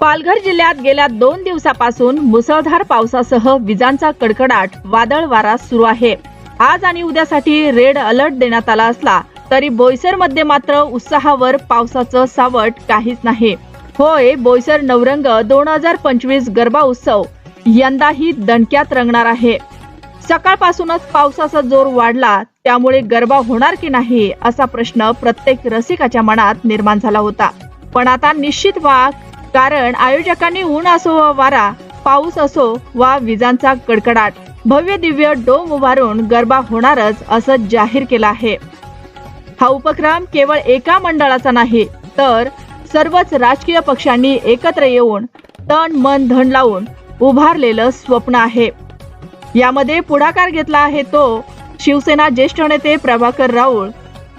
पालघर जिल्ह्यात गेल्या दोन दिवसापासून मुसळधार पावसासह विजांचा कडकडाट वादळ वारा सुरू आहे. आज आणि उद्यासाठी रेड अलर्ट देण्यात आला असला तरी बोईसरमध्ये मात्र उत्साहावर पावसाचं सावट काहीच नाही. होय बोईसर नवरंग दोन हजार पंचवीस गरबा उत्सव यंदाही दणक्यात रंगणार आहे. सकाळपासूनच पावसाचा जोर वाढला त्यामुळे गरबा होणार की नाही असा प्रश्न प्रत्येक रसिकाच्या मनात निर्माण झाला होता. पण आता निश्चित वाघ कारण आयोजकांनी ऊन असो वा वारा पाऊस असो वा विजांचा कडकडाट भव्य दिव्य डोम उभारून गरबा होणारच असं जाहीर केलं आहे. हा उपक्रम केवळ एका मंडळाचा नाही तर सर्वच राजकीय पक्षांनी एकत्र येऊन तन मन धन लावून उभारलेलं स्वप्न आहे. यामध्ये पुढाकार घेतला आहे तो शिवसेना ज्येष्ठ नेते प्रभाकर राऊळ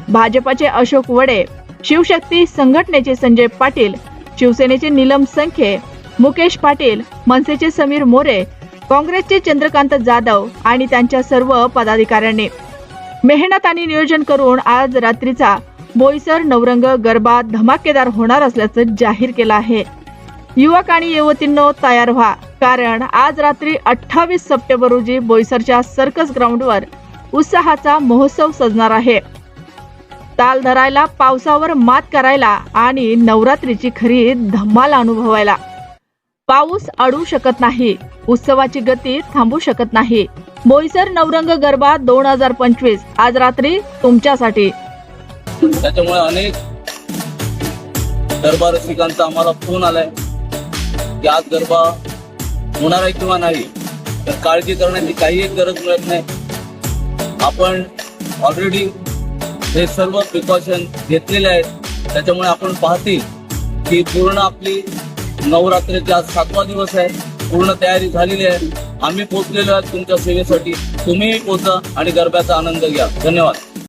भाजपाचे अशोक वडे शिवशक्ती संघटनेचे संजय पाटील शिवसेनेचे नीलम संखे मुकेश पाटील मनसेचे समीर मोरे काँग्रेसचे चंद्रकांत जाधव आणि त्यांच्या सर्व पदाधिकाऱ्यांनी. मेहनत आणि नियोजन करून आज रात्रीचा बोईसर नवरंग गरबा धमाकेदार होणार असल्याचं जाहीर केलं आहे. युवक आणि युवतींनो तयार व्हा कारण आज रात्री अठ्ठावीस सप्टेंबर रोजी बोईसरच्या सर्कस ग्राउंडवर उत्साहाचा महोत्सव सजणार आहे. ताल धरायला पावसावर मात करायला आणि नवरात्रीची खरी धमाल अनुभवायला. पाऊस अडू शकत नाही उत्सवाची गती थांबू शकत नाही. बोईसर नवरंग गरबा दोन हजार पंचवीस आज रात्री तुमच्यासाठी. त्याच्यामुळे अनेक गरबा रसिकांचा आम्हाला फोन आलाय की आज गरबा होणार आहे किंवा नाही. तर काळजी करण्याची काही एक गरज मिळत नाही. आपण ऑलरेडी हे सर्व प्रिकॉशन घेतलेले आहेत. त्याच्यामुळे आपण पाहतील की पूर्ण आपली नवरात्रीची आज सातवा दिवस आहे. पूर्ण तयारी झालेली आहे. आम्ही पोचलेलो आहोत तुमच्या सेवेसाठी. तुम्हीही पोचा आणि गरब्याचा आनंद घ्या. धन्यवाद.